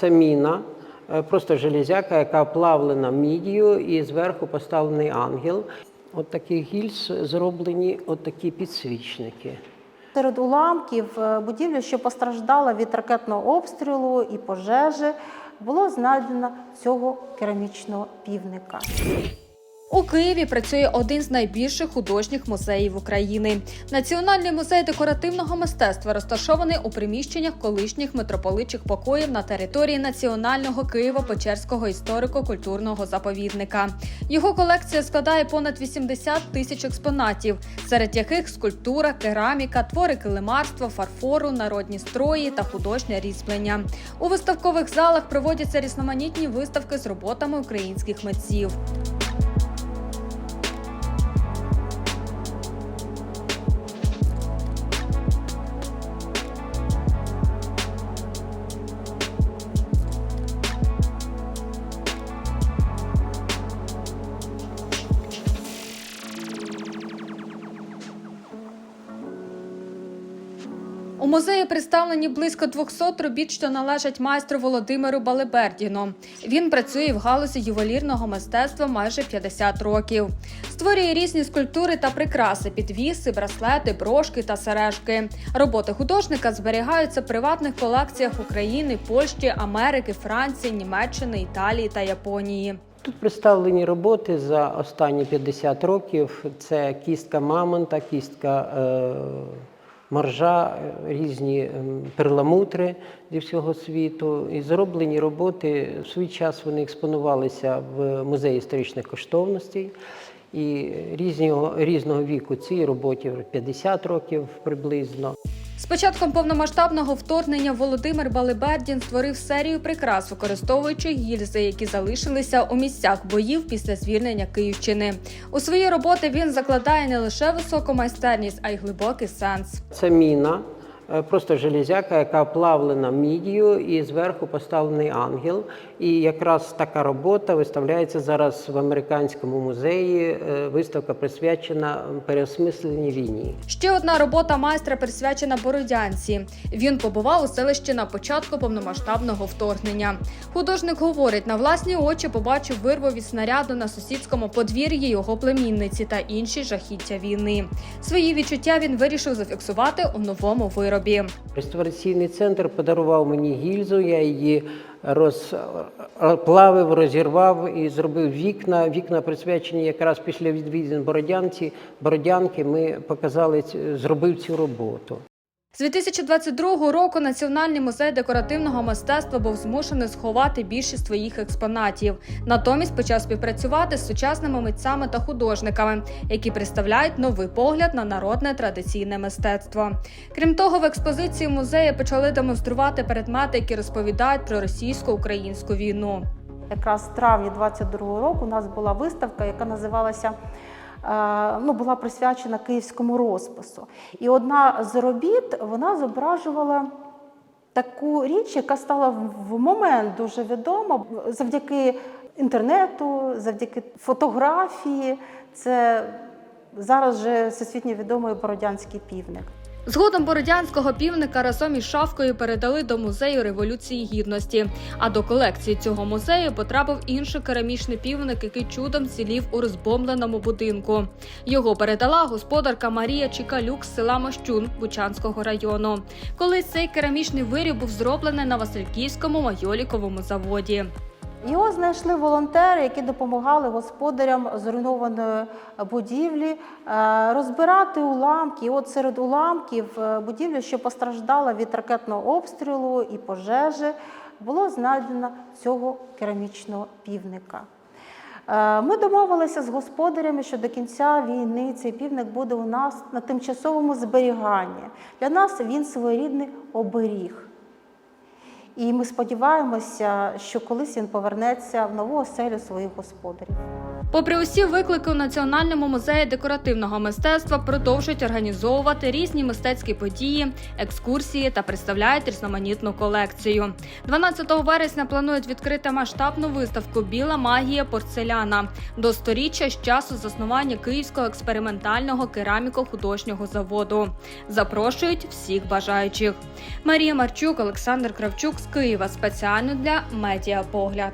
Це міна, е, просто железяка, яка плавлена мідію, і зверху поставлений ангел. От таких гільз зроблені от такі підсвічники. Серед уламків е, будівлі, що постраждала від ракетного обстрілу і пожежі, було знайдено цього керамічного півника. У Києві працює один з найбільших художніх музеїв України. Національний музей декоративного мистецтва розташований у приміщеннях колишніх митрополичих покоїв на території Національного Києво-Печерського історико-культурного заповідника. Його колекція складає понад 80 тисяч експонатів, серед яких скульптура, кераміка, твори килимарства, фарфору, народні строї та художнє різьблення. У виставкових залах проводяться різноманітні виставки з роботами українських митців. У музеї представлені близько 200 робіт, що належать майстру Володимиру Балебердіну. Він працює в галузі ювелірного мистецтва майже 50 років. Створює різні скульптури та прикраси, підвіси, браслети, брошки та сережки. Роботи художника зберігаються в приватних колекціях України, Польщі, Америки, Франції, Німеччини, Італії та Японії. Тут представлені роботи за останні 50 років. Це кістка мамонта, кістка е, моржа, е, різні ем, перламутри зі всього світу. І зроблені роботи в свій час вони експонувалися в музеї історичних коштовностей. І різного, різного віку цій роботі 50 років приблизно. З початком повномасштабного вторгнення Володимир Балибердін створив серію прикрас, використовуючи гільзи, які залишилися у місцях боїв після звільнення Київщини. У свої роботи він закладає не лише високу майстерність, а й глибокий сенс. Це міна, просто железяка, яка оплавлена мідію, і зверху поставлений ангел. І якраз така робота виставляється зараз в американському музеї. Е, Виставка присвячена переосмисленій війні. Ще одна робота майстра присвячена Бородянці. Він побував у селищі на початку повномасштабного вторгнення. Художник говорить, на власні очі побачив вирву від снаряду на сусідському подвір'ї його племінниці та інші жахіття війни. Свої відчуття він вирішив зафіксувати у новому виробі. Реставраційний центр подарував мені гільзу, я її розплавив, розірвав і зробив вікна. Вікна присвячені якраз після відвідин Бородянці. Бородянки ми показали, зробив цю роботу. З 2022 року Національний музей декоративного мистецтва був змушений сховати більшість своїх експонатів. Натомість почав співпрацювати з сучасними митцями та художниками, які представляють новий погляд на народне традиційне мистецтво. Крім того, в експозиції музею почали демонструвати предмети, які розповідають про російсько-українську війну. Якраз в травні 22-го року у нас була виставка, яка називалася ну, була присвячена київському розпису. І одна з робіт вона зображувала таку річ, яка стала в- в момент дуже відома завдяки інтернету, завдяки фотографії. Це зараз же всесвітньо відомий бородянський півник. Згодом бородянського півника разом із шавкою передали до музею Революції Гідності. А до колекції цього музею потрапив інший керамічний півник, який чудом цілів у розбомбленому будинку. Його передала господарка Марія Чікалюк з села Мощун Бучанського району. Колись цей керамічний виріб був зроблений на Васильківському майоліковому заводі. Його знайшли волонтери, які допомагали господарям зруйнованої будівлі е, розбирати уламки. І от серед уламків е, будівлі, що постраждала від ракетного обстрілу і пожежі, було знайдено цього керамічного півника. Е, Ми домовилися з господарями, що до кінця війни цей півник буде у нас на тимчасовому зберіганні. Для нас він своєрідний оберіг. І ми сподіваємося, що колись він повернеться в нову оселю своїх господарів. Попри усі виклики у Національному музеї декоративного мистецтва продовжують організовувати різні мистецькі події, екскурсії та представляють різноманітну колекцію. 12 вересня планують відкрити масштабну виставку Біла магія порцеляна до сторіччя з часу заснування Київського експериментального кераміко-художнього заводу. Запрошують всіх бажаючих. Марія Марчук, Олександр Кравчук, Києва спеціально для Медіапогляд.